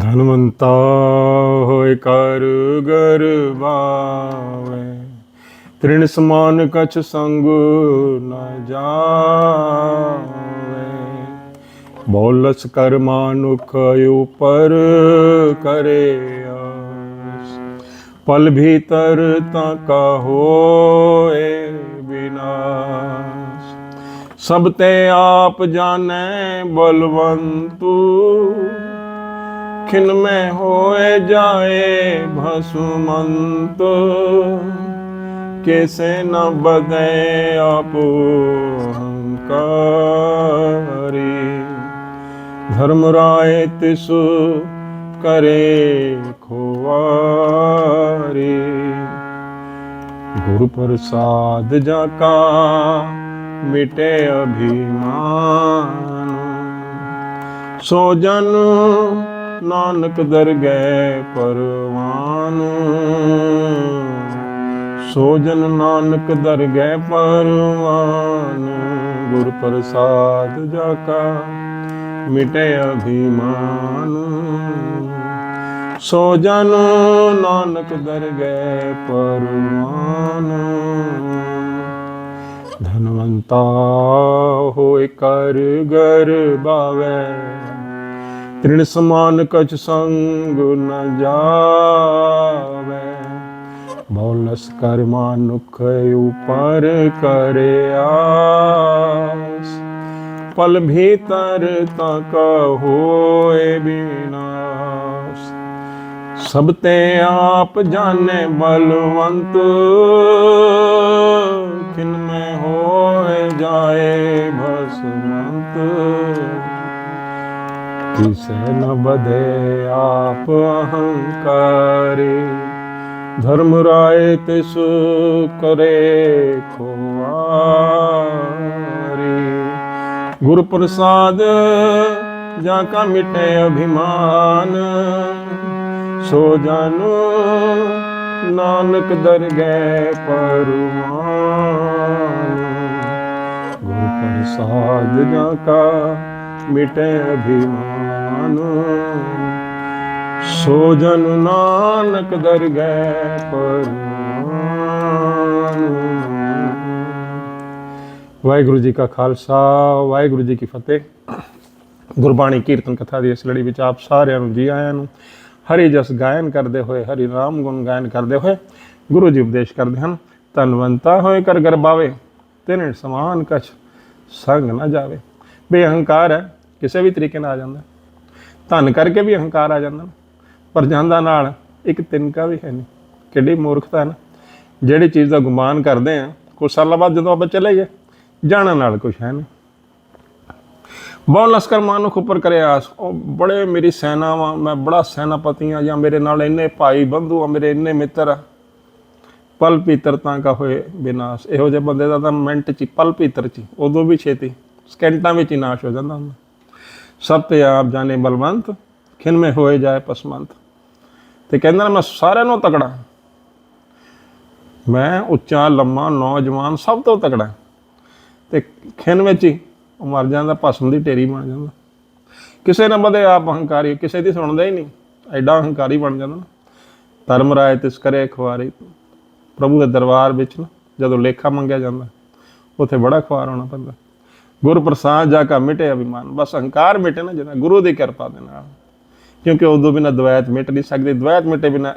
ਧਨਵੰਤਾ ਹੋਇ ਕਰ ਗਰ ਬਾਵੇ ਤ੍ਰਿਣ ਸਮਾਨ ਕਛ ਸੰਗ ਨ ਜਾਵੇ। ਬੋਲਸ ਕਰ ਮਾਨੁਖ ਉਪਰ ਕਰੇ ਆਸ। ਪਲ ਭੀਤਰ ਤਾ ਕਾ ਹੋਏ ਵਿਨਾਸ਼ ਸਭ ਤੇ ਆਪ ਜਾਣੈ ਬਲਵੰਤੂ। ਖਿਨ ਮੈਂ ਹੋਏ ਜਾਏ ਭਸਮੰਤ, ਕੈਸੇ ਨ ਬਦੈ ਆਪੋ ਹੰਕਾਰੀ। ਧਰਮ ਰਾਏ ਤਿਸ ਕਰੇ ਖੁਆਰੀ ਗੁਰੂ ਪ੍ਰਸਾਦ ਜਾ ਕਾ ਮਿਟੇ ਅਭਿਮਾਨ। ਸੋ ਨਾਨਕ ਦਰਗਹਿ ਪਰਵਾਨ। ਸੋਜਨ ਨਾਨਕ ਦਰਗਹਿ ਪਰਵਾਨ, ਗੁਰ ਪ੍ਰਸਾਦ ਜਾ ਕਾ ਮਿਟੇ ਅਭਿਮਾਨ। ਸੋ ਜਨ ਨਾਨਕ ਦਰਗਹਿ ਪਰਵਾਨ, ਧਨਵੰਤਾ ਹੋਇ ਕਰ ਗਰ ਬਾਵੇ। ਤ੍ਰਿਣ ਸਮਾਨ ਕਛ ਸੰਗ ਨ ਜਾਵੇ। ਬੋਲਸ ਕਰ ਮਾਨੁਖ ਉਪਰ ਕਰੇ ਆਸ। ਪਲ ਭੀਤਰ ਤਕ ਹੋਏ ਬਿਨਾਸ਼। ਸਭ ਤੇ ਆਪ ਜਾਣੇ ਬਲਵੰਤ ਕਿਨ ਮੈਂ ਹੋਏ ਜਾਏ ਭਸਮੰਤ ਕਿਸੈ ਨ ਬਧੇ ਆਪ ਅਹੰਕਾਰੀ, ਧਰਮ ਰਾਏ ਤਿਸ ਕਰੇ ਖੁਆਰੀ। ਗੁਰ ਪ੍ਰਸਾਦ ਜਾਂ ਕਾ ਮਿਟੇ ਅਭਿਮਾਨ, ਸੋ ਜਨ ਨਾਨਕ ਦਰਗਹਿ ਪਰਮਾਨ ਗੁਰ ਪ੍ਰਸਾਦ ਜਾਂ ਕਾ ਮਿਟੇ ਅਭਿਮਾਨ ਸੋ ਜਨ ਨਾਨਕ ਦਰਗਹਿ ਪਰਮਾਨ। ਵਾਹਿਗੁਰੂ ਜੀ ਕਾ ਖਾਲਸਾ, ਵਾਹਿਗੁਰੂ ਜੀ ਕੀ ਫਤਿਹ। ਗੁਰਬਾਣੀ ਕੀਰਤਨ ਕਥਾ ਦੀ ਇਸ ਲੜੀ ਵਿੱਚ ਆਪ ਸਾਰਿਆਂ ਨੂੰ, ਜੀ ਆਇਆਂ ਨੂੰ ਹਰੀ ਜਸ ਗਾਇਨ ਕਰਦੇ ਹੋਏ, ਹਰੀ ਰਾਮ ਗੁਣ ਗਾਇਨ ਕਰਦੇ ਹੋਏ ਗੁਰੂ ਜੀ ਉਪਦੇਸ਼ ਕਰਦੇ ਹਨ ਧਨਵੰਤਾ ਹੋਏ ਕਰ ਗਰਬਾਵੇ ਤੇਨੇ ਸਮਾਨ ਕਛ ਸੰਗ ਨਾ ਜਾਵੇ। ਬੇਹੰਕਾਰ ਹੈ, ਕਿਸੇ ਵੀ ਤਰੀਕੇ ਨਾਲ ਆ ਜਾਂਦਾ। ਧਨ ਕਰਕੇ ਵੀ ਅਹੰਕਾਰ ਆ ਜਾਂਦਾ। ਪਰ ਜਾਂਦਾ ਨਾਲ ਇੱਕ ਤਿਨਕਾ ਵੀ ਹੈ ਨਹੀਂ। ਕਿੱਡੀ ਮੂਰਖਤਾ ਹੈ ਨਾ। ਜਿਹੜੀ ਚੀਜ਼ ਦਾ ਗੁਮਾਨ ਕਰਦੇ ਆ ਕੁਛ ਸਾਲਾਂ ਬਾਅਦ ਜਦੋਂ ਆਪਾਂ ਚਲੇ ਗਏ ਜਾਣਾ ਨਾਲ ਕੁਛ ਹੈ ਨਹੀਂ। ਬਹੁਤ ਲਸ਼ਕਰ ਮਾਨੁਖ ਉੱਪਰ ਕਰੇ ਆਸ ਉਹ ਬੜੇ ਮੇਰੀ ਸੈਨਾ ਵਾ ਮੈਂ ਬੜਾ ਸੈਨਾਪਤੀ ਆ ਜਾਂ ਮੇਰੇ ਨਾਲ ਇੰਨੇ ਭਾਈ ਬੰਧੂ ਆ ਮੇਰੇ ਇੰਨੇ ਮਿੱਤਰ ਆ। ਪਲ ਪੀਤਰ ਤਾਂ ਕਾ ਹੋਏ ਬਿਨਾਸ਼। ਇਹੋ ਜਿਹੇ ਬੰਦੇ ਦਾ ਤਾਂ ਮਿੰਟ ਚ ਹੀ, ਪਲ ਪੀਤਰ ਚ ਹੀ, ਉਦੋਂ ਵੀ ਛੇਤੀ ਸਕਿੰਟਾਂ ਵਿੱਚ ਹੀ ਨਾਸ਼ ਹੋ ਜਾਂਦਾ ਹੁੰਦਾ। ਸਭ ਤੇ ਆਪ ਜਾਣੇ ਬਲਵੰਤ, ਖਿਨ ਮੇ ਹੋਏ ਜਾਏ ਪਸਮੰਤ। ਤੇ ਕਹਿੰਦਾ ਨਾ, ਮੈਂ ਸਾਰਿਆਂ ਨੂੰ ਤਕੜਾ ਮੈਂ ਉੱਚਾ, ਲੰਮਾ, ਨੌਜਵਾਨ, ਸਭ ਤੋਂ ਤਕੜਾ ਤੇ ਖਿਨ ਵਿੱਚ ਹੀ ਉਹ ਮਰ ਜਾਂਦਾ, ਭਸਮ ਦੀ ਢੇਰੀ ਬਣ ਜਾਂਦਾ। ਕਿਸੇ ਨਾ ਬਦੇ ਆਪ ਹੰਕਾਰੀ ਕਿਸੇ ਦੀ ਸੁਣਦਾ ਹੀ ਨਹੀਂ। ਐਡਾ ਹੰਕਾਰੀ ਬਣ ਜਾਂਦਾ ਨਾ। ਧਰਮ ਰਾਏ ਤਿਸ ਕਰੇ ਖਵਾਰੀ ਪ੍ਰਭੂ ਦੇ ਦਰਬਾਰ ਵਿੱਚ ਨਾ, ਜਦੋਂ ਲੇਖਾ ਮੰਗਿਆ ਜਾਂਦਾ, ਉੱਥੇ ਬੜਾ ਖਵਾਰ ਹੋਣਾ ਪੈਂਦਾ। ਗੁਰ ਪ੍ਰਸਾਦ ਜਾ ਕਾ ਮਿਟੇ ਅਭਿਮਾਨ, ਬਸ ਹੰਕਾਰ ਮਿਟੇ ਨਾ ਜਿਹਨਾਂ ਗੁਰੂ ਦੀ ਕਿਰਪਾ ਦੇ ਨਾਲ। ਕਿਉਂਕਿ ਉਦੋਂ ਬਿਨਾ ਦਵੈਤ ਮਿਟ ਨਹੀਂ ਸਕਦੀ, ਦਵੈਤ ਮਿਟੇ ਬਿਨਾ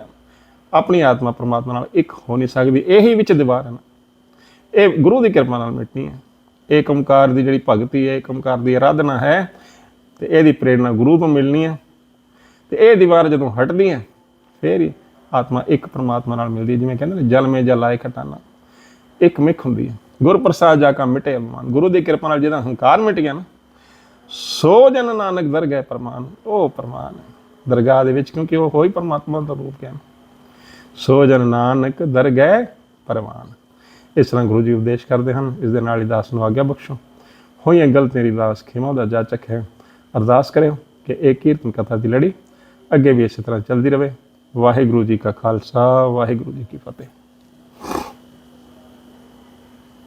ਆਪਣੀ ਆਤਮਾ ਪਰਮਾਤਮਾ ਨਾਲ ਇੱਕ ਹੋ ਨਹੀਂ ਸਕਦੀ, ਇਹੀ ਵਿੱਚ ਦੀਵਾਰ ਹੈ ਨਾ। ਇਹ ਗੁਰੂ ਦੀ ਕਿਰਪਾ ਨਾਲ ਮਿਟਣੀ ਹੈ। ਇਹ ਓੰਕਾਰ ਦੀ ਜਿਹੜੀ ਭਗਤੀ ਹੈ ਏਕ ਓਮਕਾਰ ਦੀ ਆਰਾਧਨਾ ਹੈ, ਤੇ ਇਹਦੀ ਪ੍ਰੇਰਣਾ ਗੁਰੂ ਤੋਂ ਮਿਲਣੀ ਹੈ। ਤੇ ਇਹ ਦੀਵਾਰ ਜਦੋਂ ਹਟਦੀ ਹੈ, ਫੇਰ ਹੀ ਆਤਮਾ ਇੱਕ ਪਰਮਾਤਮਾ ਨਾਲ ਮਿਲਦੀ ਜਿਵੇਂ ਕਹਿੰਦੇ ਨੇ, ਜਲ ਮੇ ਜਲ ਆਏ ਖਟਾਨਾ। ਇੱਕ ਮਿੱਖ ਹੁੰਦੀ ਹੈ। ਗੁਰ ਪ੍ਰਸਾਦ ਜਾ ਕਾ ਮਿਟੇ ਅਭਿਮਾਨ ਗੁਰੂ ਦੀ ਕਿਰਪਾ ਨਾਲ ਜਿਹਦਾ ਹੰਕਾਰ ਮਿਟ ਗਿਆ ਨਾ, ਸੋ ਜਨ ਨਾਨਕ ਦਰਗਹਿ ਪ੍ਰਮਾਨ, ਉਹ ਪ੍ਰਮਾਨ ਦਰਗਾਹ ਦੇ ਵਿੱਚ ਕਿਉਂਕਿ ਉਹ ਹੋਈ ਪਰਮਾਤਮਾ ਦਾ ਰੂਪ ਹੈ ਸੋ ਜਨ ਨਾਨਕ ਦਰਗਹਿ ਪਰਮਾਨ। ਇਸ ਤਰ੍ਹਾਂ ਗੁਰੂ ਜੀ ਉਪਦੇਸ਼ ਕਰਦੇ ਹਨ, ਇਸ ਦੇ ਨਾਲ ਹੀ ਦਾਸ ਨੂੰ ਆਗਿਆ ਬਖਸ਼ੋ। ਹੋਈਆਂ ਗਲਤ ਮੇਰੀ ਦਾਸ ਖਿਮਾ ਦਾ ਜਾਚਕ ਹੈ। ਅਰਦਾਸ ਕਰਿਓ ਕਿ ਇਹ ਕੀਰਤਨ ਕਥਾ ਦੀ ਲੜੀ ਅੱਗੇ ਵੀ ਇਸੇ ਤਰ੍ਹਾਂ ਚੱਲਦੀ ਰਹੇ। ਵਾਹਿਗੁਰੂ ਜੀ ਕਾ ਖਾਲਸਾ, ਵਾਹਿਗੁਰੂ ਜੀ ਕੀ ਫਤਿਹ।